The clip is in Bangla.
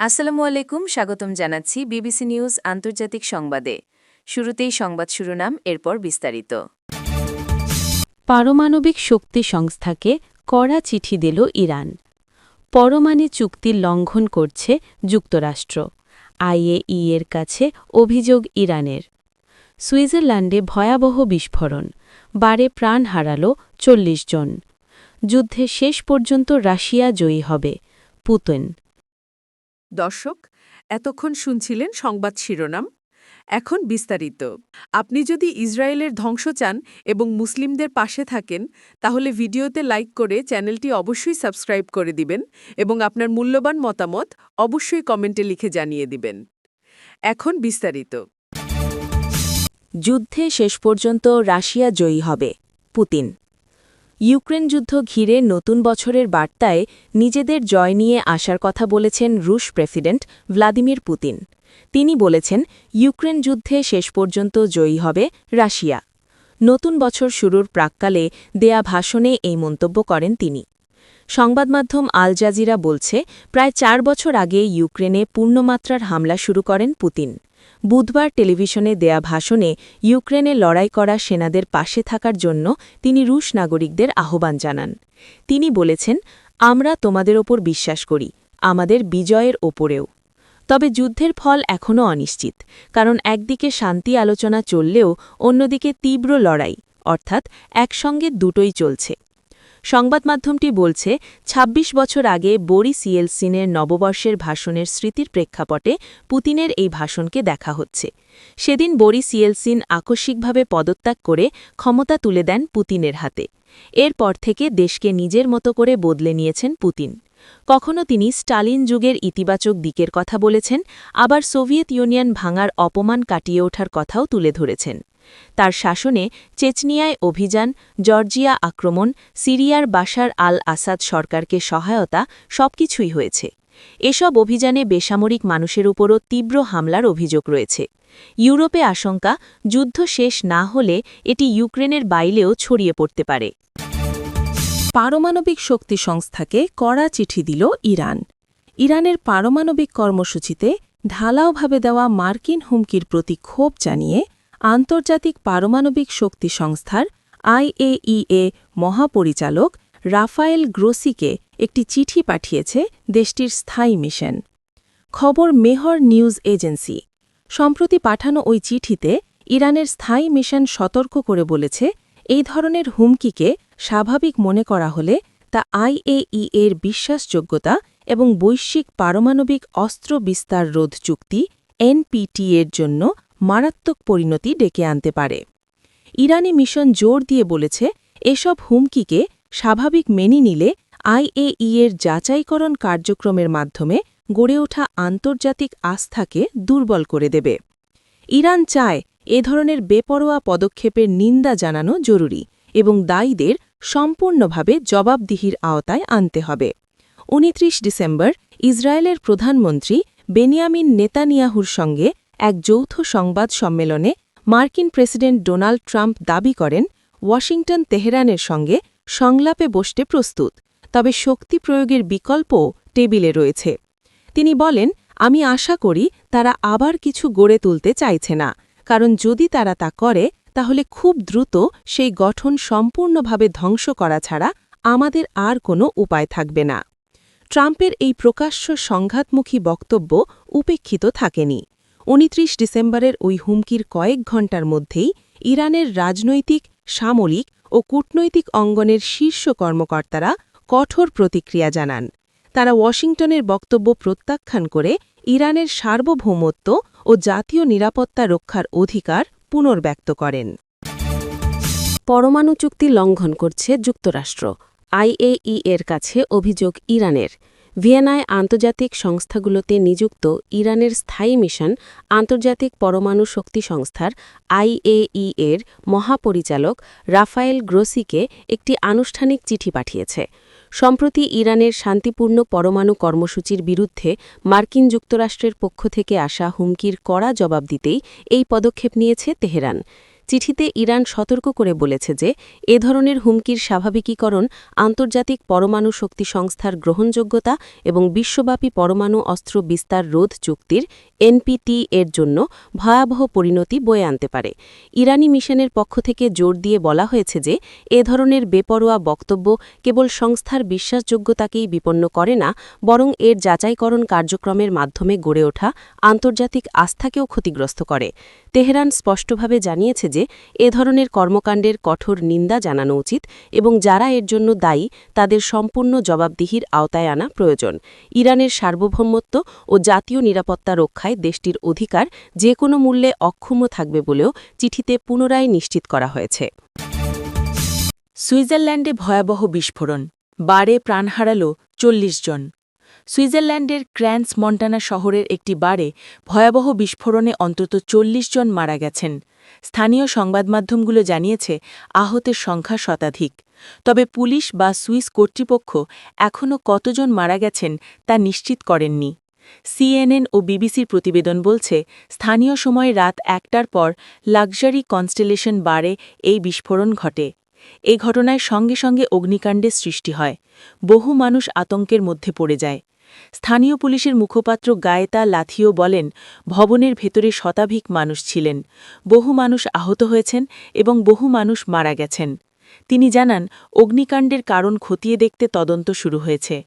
আসসালামু আলাইকুম, স্বাগতম জানাচ্ছি বিবিসি নিউজ আন্তর্জাতিক সংবাদে। শুরুতেই সংবাদ শিরোনাম, এরপর বিস্তারিত। পারমাণবিক শক্তি সংস্থাকে কড়া চিঠি দিল ইরান। পরমাণু চুক্তির লঙ্ঘন করছে যুক্তরাষ্ট্র। আইএই এর কাছে অভিযোগ ইরানের। সুইজারল্যান্ডে ভয়াবহ বিস্ফোরণ, বারে প্রাণ হারাল চল্লিশ জন। যুদ্ধে শেষ পর্যন্ত রাশিয়া জয়ী হবে, পুতিন। দর্শক, এতক্ষণ শুনছিলেন সংবাদ শিরোনাম। এখন বিস্তারিত। আপনি যদি ইসরায়েলের ধ্বংস চান এবং মুসলিমদের পাশে থাকেন, তাহলে ভিডিওতে লাইক করে চ্যানেলটি অবশ্যই সাবস্ক্রাইব করে দিবেন এবং আপনার মূল্যবান মতামত অবশ্যই কমেন্টে লিখে জানিয়ে দিবেন। এখন বিস্তারিত। যুদ্ধে শেষ পর্যন্ত রাশিয়া জয়ী হবে, পুতিন। ইউক্রেন যুদ্ধ ঘিরে নতুন বছরের বার্তায় নিজেদের জয় নিয়ে আসার কথা বলেছেন রুশ প্রেসিডেন্ট ভ্লাদিমির পুতিন। তিনি বলেছেন, ইউক্রেন যুদ্ধে শেষ পর্যন্ত জয়ী হবে রাশিয়া। নতুন বছর শুরুর প্রাক্কালে দেয়া ভাষণে এই মন্তব্য করেন তিনি। সংবাদমাধ্যম আল জাজিরা বলছে, প্রায় চার বছর আগে ইউক্রেনে পূর্ণমাত্রার হামলা শুরু করেন পুতিন। বুধবার টেলিভিশনে দেয়া ভাষণে ইউক্রেনে লড়াই করা সেনাদের পাশে থাকার জন্য তিনি রুশ নাগরিকদের আহ্বান জানান। তিনি বলেছেন, আমরা তোমাদের ওপর বিশ্বাস করি, আমাদের বিজয়ের ওপরেও। তবে যুদ্ধের ফল এখনও অনিশ্চিত, কারণ একদিকে শান্তি আলোচনা চললেও অন্যদিকে তীব্র লড়াই, অর্থাৎ একসঙ্গে দুটোই চলছে। সংবাদমাধ্যমটি বলছে ২৬ বছর আগে বরিস ইয়েলসিনের নববর্ষের ভাষণের স্মৃতির প্রেক্ষাপটে পুতিনের এই ভাষণকে দেখা হচ্ছে। সেদিন বরিস ইয়েলসিন আকস্মিকভাবে পদত্যাগ করে ক্ষমতা তুলে দেন পুতিনের হাতে। এরপর থেকে দেশকে নিজের মতো করে বদলে নিয়েছেন পুতিন। কখনো তিনি স্টালিন যুগের ইতিবাচক দিকের কথা বলেছেন, আবার সোভিয়েত ইউনিয়ন ভাঙার অপমান কাটিয়ে ওঠার কথাও তুলে ধরেছেন। তার শাসনে চেচনিয়ায় অভিযান, জর্জিয়া আক্রমণ, সিরিয়ার বাশার আল আসাদ সরকারকে সহায়তা সবকিছুই হয়েছে। এসব অভিযানে বেসামরিক মানুষের উপরও তীব্র হামলার অভিযোগ রয়েছে। ইউরোপে আশঙ্কা, যুদ্ধ শেষ না হলে এটি ইউক্রেনের বাইলেও ছড়িয়ে পড়তে পারে। পারমাণবিক শক্তি সংস্থাকে কড়া চিঠি দিল ইরান। ইরানের পারমাণবিক কর্মসূচিতে ঢালাওভাবে দেওয়া মার্কিন হুমকির প্রতি ক্ষোভ জানিয়ে আন্তর্জাতিক পারমাণবিক শক্তি সংস্থার আইএইএ মহাপরিচালক রাফায়েল গ্রোসিকে একটি চিঠি পাঠিয়েছে দেশটির স্থায়ী মিশন। খবর মেহর নিউজ এজেন্সি। সম্প্রতি পাঠানো ওই চিঠিতে ইরানের স্থায়ী মিশন সতর্ক করে বলেছে, এই ধরনের হুমকিকে স্বাভাবিক মনে করা হলে তা আইএই এর বিশ্বাসযোগ্যতা এবং বৈশ্বিক পারমাণবিক অস্ত্র বিস্তার রোধ চুক্তি এনপিটি এর জন্য মারাত্মক পরিণতি ডেকে আনতে পারে। ইরানি মিশন জোর দিয়ে বলেছে, এসব হুমকিকে স্বাভাবিক মেনে নিলে আইএই এর যাচাইকরণ কার্যক্রমের মাধ্যমে গড়ে ওঠা আন্তর্জাতিক আস্থাকে দুর্বল করে দেবে। ইরান চায় এ ধরনের বেপরোয়া পদক্ষেপের নিন্দা জানানো জরুরি এবং দায়ীদের সম্পূর্ণভাবে জবাবদিহির আওতায় আনতে হবে। উনত্রিশ ডিসেম্বর ইসরায়েলের প্রধানমন্ত্রী বেনিয়ামিন নেতানিয়াহুর সঙ্গে এক যৌথ সংবাদ সম্মেলনে মার্কিন প্রেসিডেন্ট ডোনাল্ড ট্রাম্প দাবি করেন, ওয়াশিংটন তেহরানের সঙ্গে সংলাপে বসতে প্রস্তুত, তবে শক্তি প্রয়োগের বিকল্পও টেবিলে রয়েছে। তিনি বলেন, আমি আশা করি তারা আবার কিছু গড়ে তুলতে চাইছে না, কারণ যদি তারা তা করে, তাহলে খুব দ্রুত সেই গঠন সম্পূর্ণভাবে ধ্বংস করা ছাড়া আমাদের আর কোনো উপায় থাকবে না। ট্রাম্পের এই প্রকাশ্য সংঘাতমুখী বক্তব্য উপেক্ষিত থাকেনি। উনত্রিশ ডিসেম্বরের ওই হুমকির কয়েক ঘণ্টার মধ্যেই ইরানের রাজনৈতিক, সামরিক ও কূটনৈতিক অঙ্গনের শীর্ষ কর্মকর্তারা কঠোর প্রতিক্রিয়া জানান। তারা ওয়াশিংটনের বক্তব্য প্রত্যাখ্যান করে ইরানের সার্বভৌমত্ব ও জাতীয় নিরাপত্তা রক্ষার অধিকার পুনর্ব্যক্ত করেন। পরমাণু চুক্তি লঙ্ঘন করছে যুক্তরাষ্ট্র। আইএই এর কাছে অভিযোগ ইরানের। ভিয়েনায় আন্তর্জাতিক সংস্থাগুলোতে নিযুক্ত ইরানের স্থায়ী মিশন, আন্তর্জাতিক পরমাণু শক্তি সংস্থার আইএই এর মহাপরিচালক রাফায়েল গ্রোসিকে একটি আনুষ্ঠানিক চিঠি পাঠিয়েছে। সম্প্রতি ইরানের শান্তিপূর্ণ পরমাণু কর্মসূচির বিরুদ্ধে মার্কিন যুক্তরাষ্ট্রের পক্ষ থেকে আসা হুমকির কড়া জবাব দিতেই এই পদক্ষেপ নিয়েছে তেহরান। চিঠিতে ইরান সতর্ক করে বলেছে যে, এ ধরনের হুমকির স্বাভাবিকীকরণ আন্তর্জাতিক পরমাণু শক্তি সংস্থার গ্রহণযোগ্যতা এবং বিশ্বব্যাপী পরমাণু অস্ত্র বিস্তার রোধ চুক্তির এনপিটি এর জন্য ভয়াবহ পরিণতি বয়ে আনতে পারে। ইরানি মিশনের পক্ষ থেকে জোর দিয়ে বলা হয়েছে যে, এ ধরনের বেপরোয়া বক্তব্য কেবল সংস্থার বিশ্বাসযোগ্যতাকেই বিপন্ন করে না, বরং এর যাচাইকরণ কার্যক্রমের মাধ্যমে গড়ে ওঠা আন্তর্জাতিক আস্থাকেও ক্ষতিগ্রস্ত করে। তেহরান স্পষ্টভাবে জানিয়েছে যে এ ধরনের কর্মকাণ্ডের কঠোর নিন্দা জানানো উচিত এবং যারা এর জন্য দায়ী, তাদের সম্পূর্ণ জবাবদিহির আওতায় আনা প্রয়োজন। ইরানের সার্বভৌমত্ব ও জাতীয় নিরাপত্তা রক্ষায় দেশটির অধিকার যে কোনো মূল্যে অক্ষুণ্ণ থাকবে বলেও চিঠিতে পুনরায় নিশ্চিত করা হয়েছে। সুইজারল্যান্ডে ভয়াবহ বিস্ফোরণ। বারে প্রাণ হারাল চল্লিশ জন। সুইজারল্যান্ডের ক্র্যান্স মন্টানা শহরের একটি বারে ভয়াবহ বিস্ফোরণে অন্তত চল্লিশ জন মারা গেছেন। স্থানীয় সংবাদমাধ্যমগুলো জানিয়েছে, আহতের সংখ্যা শতাধিক। তবে পুলিশ বা সুইস কর্তৃপক্ষ এখনও কতজন মারা গেছেন তা নিশ্চিত করেননি। সিএনএন ও বিবিসির প্রতিবেদন বলছে, স্থানীয় সময় রাত একটার পর লাক্সারি কনস্টেলেশন বারে এই বিস্ফোরণ ঘটে। এ ঘটনায় সঙ্গে সঙ্গে অগ্নিকাণ্ডের সৃষ্টি হয়। বহু মানুষ আতঙ্কের মধ্যে পড়ে যায়। স্থানীয় পুলিশের মুখপাত্র গায়েতা লাথিও বলেন, ভবনের ভেতরে শতাধিক মানুষ ছিলেন। বহু মানুষ আহত হয়েছেন এবং বহু মানুষ মারা গেছেন। তিনি জানান, অগ্নিকাণ্ডের কারণ খতিয়ে দেখতে তদন্ত শুরু হয়েছে।